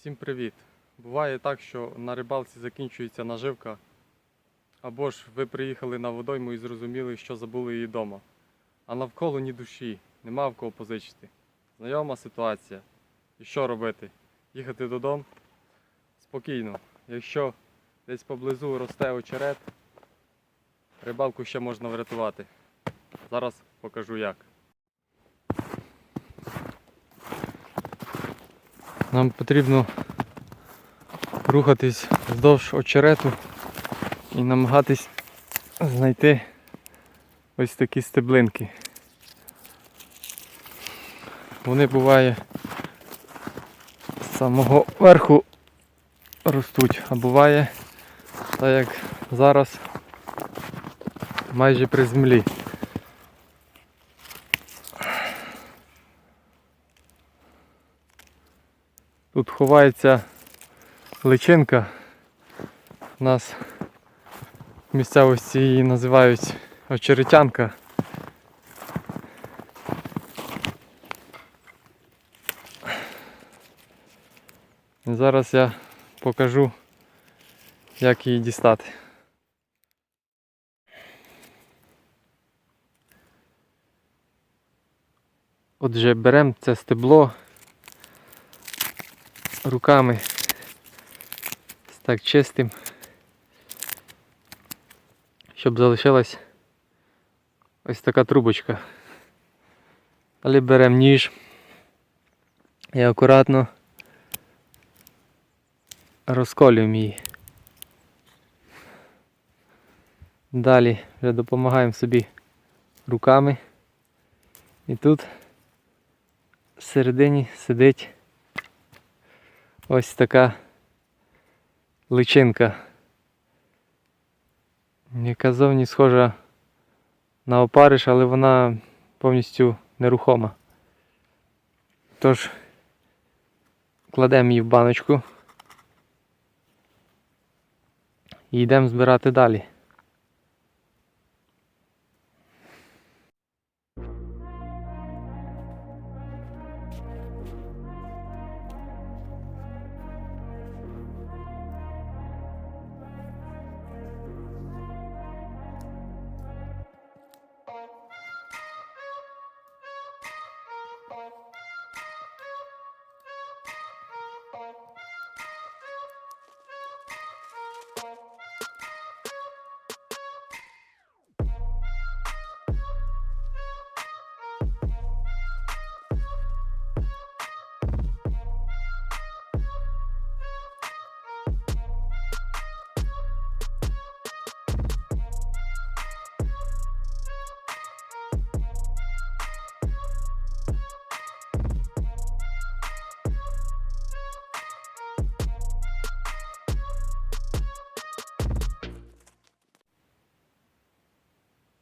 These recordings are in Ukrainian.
Всім привіт! Буває так, що на рибалці закінчується наживка, або ж ви приїхали на водойму і зрозуміли, що забули її вдома. А навколо ні душі, нема в кого позичити. Знайома ситуація. І що робити? Їхати додому? Спокійно. Якщо десь поблизу росте очерет, рибалку ще можна врятувати. Зараз покажу як. Нам потрібно рухатись вздовж очерету і намагатись знайти ось такі стеблинки. Вони буває з самого верху ростуть, а буває, так як зараз майже при землі. Тут ховається личинка. У нас в місцевості її називають очеретянка. Зараз я покажу, як її дістати. Отже, беремо це стебло руками з так чистим, щоб залишилась ось така трубочка. Далі беремо ніж і акуратно розколюємо її. Далі вже допомагаємо собі руками. І тут всередині сидить ось така личинка, яка зовні схожа на опариш, але вона повністю нерухома. Тож кладемо її в баночку і йдемо збирати далі.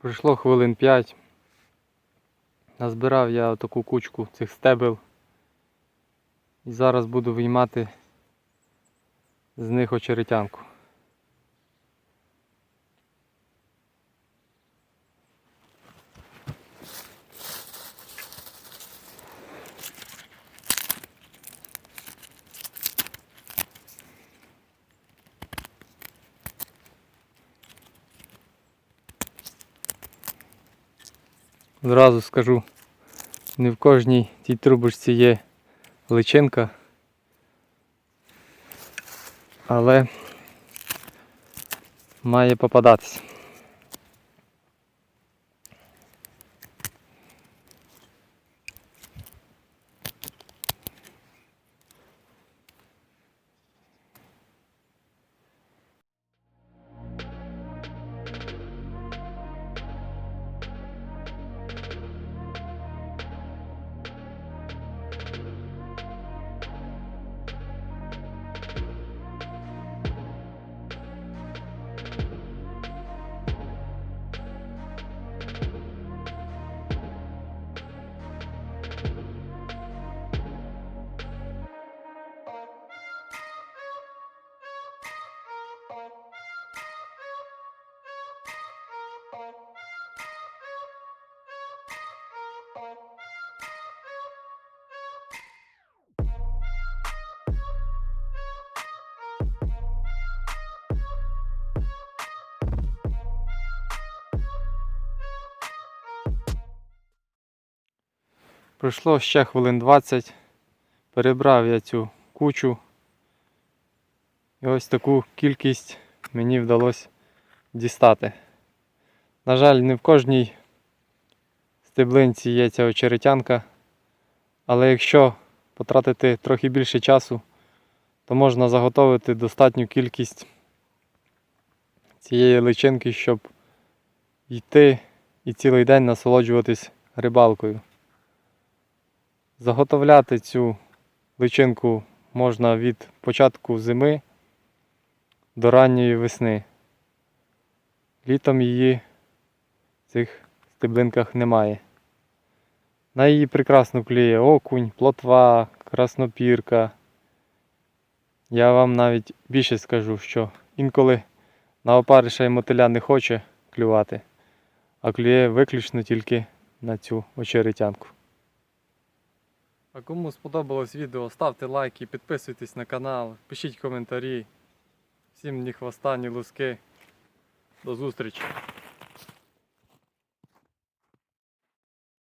Пройшло хвилин 5. Назбирав я таку кучку цих стебел. І зараз буду виймати з них очеретянку. Зразу скажу, не в кожній тій трубочці є личинка, але має попадатися. Пройшло ще хвилин 20. Перебрав я цю кучу. І ось таку кількість мені вдалося дістати. На жаль, не в кожній стеблинці є ця очеретянка, але якщо потратити трохи більше часу, то можна заготовити достатню кількість цієї личинки, щоб йти і цілий день насолоджуватись рибалкою. Заготовляти цю личинку можна від початку зими до ранньої весни. Літом її в цих стеблинках немає. На її прекрасно клює окунь, плотва, краснопірка. Я вам навіть більше скажу, що інколи на опариша і мотиля не хоче клювати, а клює виключно тільки на цю очеретянку. А кому сподобалось відео, ставте лайки, підписуйтесь на канал, пишіть коментарі. Всім ні хвоста, ні луски. До зустрічі!